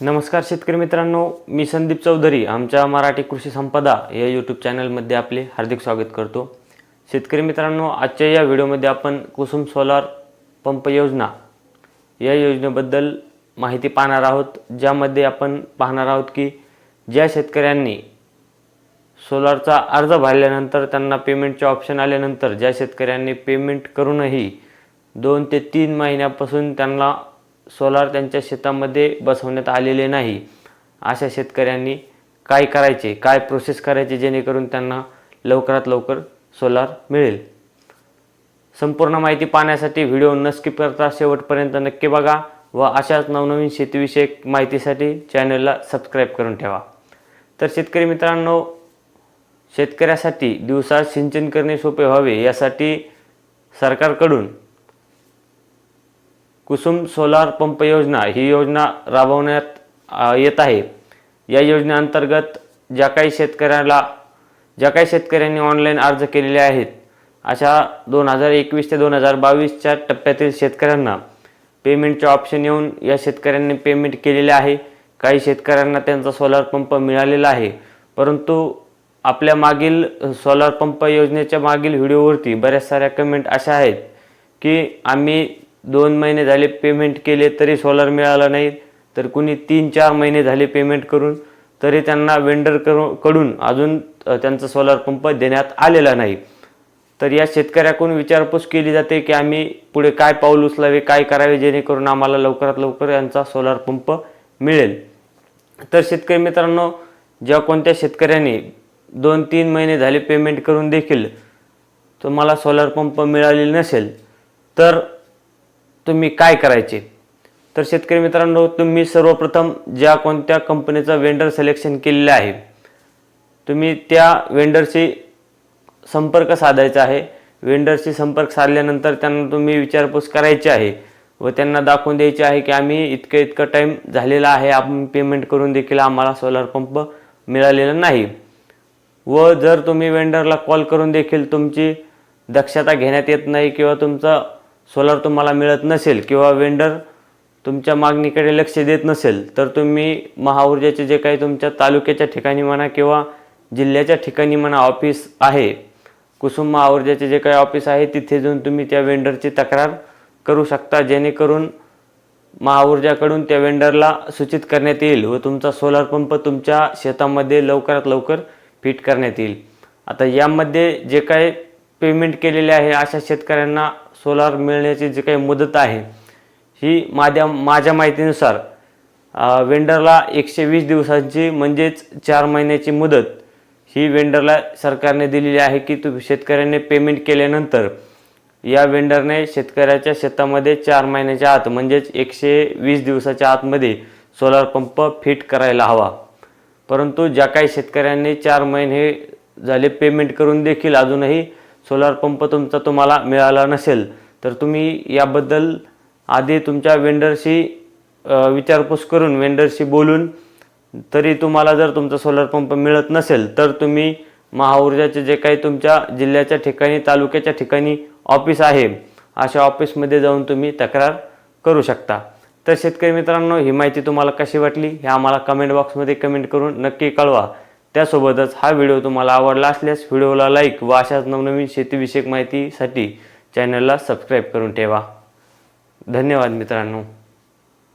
नमस्कार शेतकरी मित्रांनो मी संदीप चौधरी आमच्या मराठी कृषी संपदा या यूट्यूब चॅनलमध्ये आपले हार्दिक स्वागत करतो. शेतकरी मित्रांनो आजच्या या व्हिडिओमध्ये आपण कुसुम सोलार पंप योजना या योजनेबद्दल माहिती पाहणार आहोत. ज्यामध्ये आपण पाहणार आहोत की ज्या शेतकऱ्यांनी सोलारचा अर्ज भरल्यानंतर त्यांना पेमेंटचे ऑप्शन आल्यानंतर ज्या शेतकऱ्यांनी पेमेंट करूनही दोन ते तीन महिन्यापासून त्यांना सोलार त्यांच्या शेतामध्ये बसवण्यात आलेले नाही. अशा शेतकऱ्यांनी काय करायचे? काय प्रोसेस करायचे जेणेकरून त्यांना लवकरात लवकर सोलार मिळेल? संपूर्ण माहिती पाहण्यासाठी व्हिडिओ न स्किप करता शेवटपर्यंत नक्की बघा व अशाच नवनवीन शेतीविषयक माहितीसाठी चॅनलला सबस्क्राईब करून ठेवा. तर शेतकरी मित्रांनो शेतकऱ्यासाठी दिवसात सिंचन करणे सोपे व्हावे यासाठी सरकारकडून कुसुम सोलार पंप योजना ही योजना राबवण्यात येत आहे. या योजनेअंतर्गत ज्या काही शेतकऱ्याला ज्या काही शेतकऱ्यांनी ऑनलाईन अर्ज केलेले आहेत अशा दोन हजार एकवीस ते दोन हजार बावीसच्या टप्प्यातील शेतकऱ्यांना पेमेंटचे ऑप्शन येऊन या शेतकऱ्यांनी पेमेंट केलेले आहे. काही शेतकऱ्यांना त्यांचा सोलार पंप मिळालेला आहे. परंतु आपल्या मागील सोलार पंप योजनेच्या मागील व्हिडिओवरती बऱ्याच साऱ्या कमेंट अशा आहेत की आम्ही दोन महिने झाले पेमेंट केले तरी सोलार मिळाला नाही. तर कुणी तीन चार महिने झाले पेमेंट करून तरी त्यांना वेंडर करू कडून अजून त्यांचा सोलार पंप देण्यात आलेला नाही. तर या शेतकऱ्याकडून विचारपूस केली जाते की आम्ही पुढे काय पाऊल उचलावे काय करावे जेणेकरून आम्हाला लवकरात लवकर यांचा सोलार पंप मिळेल. तर शेतकरी मित्रांनो ज्या कोणत्या शेतकऱ्यांनी दोन तीन महिने झाले पेमेंट करून देखील तुम्हाला सोलार पंप मिळालेला नसेल तर तुम्ही काय करायचे? तर शेतकरी मित्रांनो तुम्ही सर्वप्रथम ज्या कोणत्या कंपनीचं वेंडर सिलेक्शन केलेलं आहे तुम्ही त्या वेंडरशी संपर्क साधायचा आहे. वेंडरशी संपर्क साधल्यानंतर त्यांना तुम्ही विचारपूस करायची आहे व त्यांना दाखवून द्यायचे आहे की आम्ही इतकं इतकं टाईम झालेला आहे आपण पेमेंट करून देखील आम्हाला सोलार पंप मिळालेला नाही. व जर तुम्ही वेंडरला कॉल करून देखील तुमची दक्षता घेण्यात येत नाही किंवा तुमचा सोलार तुम्हाला मिळत नसेल किंवा वेंडर तुमच्या मागणीकडे लक्ष देत नसेल तर तुम्ही महाऊर्जाचे जे काही तुमच्या तालुक्याच्या ठिकाणी म्हणा किंवा जिल्ह्याच्या ठिकाणी म्हणा ऑफिस आहे कुसुम महाऊर्जाचे जे काही ऑफिस आहे तिथे जाऊन तुम्ही त्या वेंडरची तक्रार करू शकता जेणेकरून महाऊर्जाकडून त्या वेंडरला सूचित करण्यात येईल व तुमचा सोलार पंप तुमच्या शेतामध्ये लवकरात लवकर फिट करण्यात येईल. आता यामध्ये जे काही पेमेंट केलेले आहे अशा शेतकऱ्यांना सोलार मिळण्याची जी काही मुदत आहे ही माझ्या माझ्या माहितीनुसार वेंडरला एकशे वीस दिवसांची म्हणजेच चार महिन्याची मुदत ही वेंडरला सरकारने दिलेली आहे की तू शेतकऱ्याने पेमेंट केल्यानंतर या वेंडरने शेतकऱ्याच्या शेतामध्ये चार महिन्याच्या आत म्हणजेच एकशे वीस दिवसाच्या आतमध्ये सोलार पंप फिट करायला हवा. परंतु ज्या काही शेतकऱ्यांनी चार महिने झाले पेमेंट करून देखील अजूनही सोलार पंप तुमचा तुम्हाला मिळाला नसेल तर तुम्ही याबद्दल आधी तुमच्या वेंडरशी विचारपूस करून वेंडरशी बोलून तरी तुम्हाला जर तुमचा सोलार पंप मिळत नसेल तर तुम्ही महाऊर्जाचे जे काही तुमच्या जिल्ह्याच्या ठिकाणी तालुक्याच्या ठिकाणी ऑफिस आहे अशा ऑफिसमध्ये जाऊन तुम्ही तक्रार करू शकता. तर शेतकरी मित्रांनो ही माहिती तुम्हाला कशी वाटली हे आम्हाला कमेंट बॉक्समध्ये कमेंट करून नक्की कळवा. त्यासोबतच हा व्हिडिओ तुम्हाला आवडला असल्यास व्हिडिओला लाईक व अशाच नवनवीन शेतीविषयक माहितीसाठी चॅनलला सबस्क्राईब करून ठेवा. धन्यवाद मित्रांनो.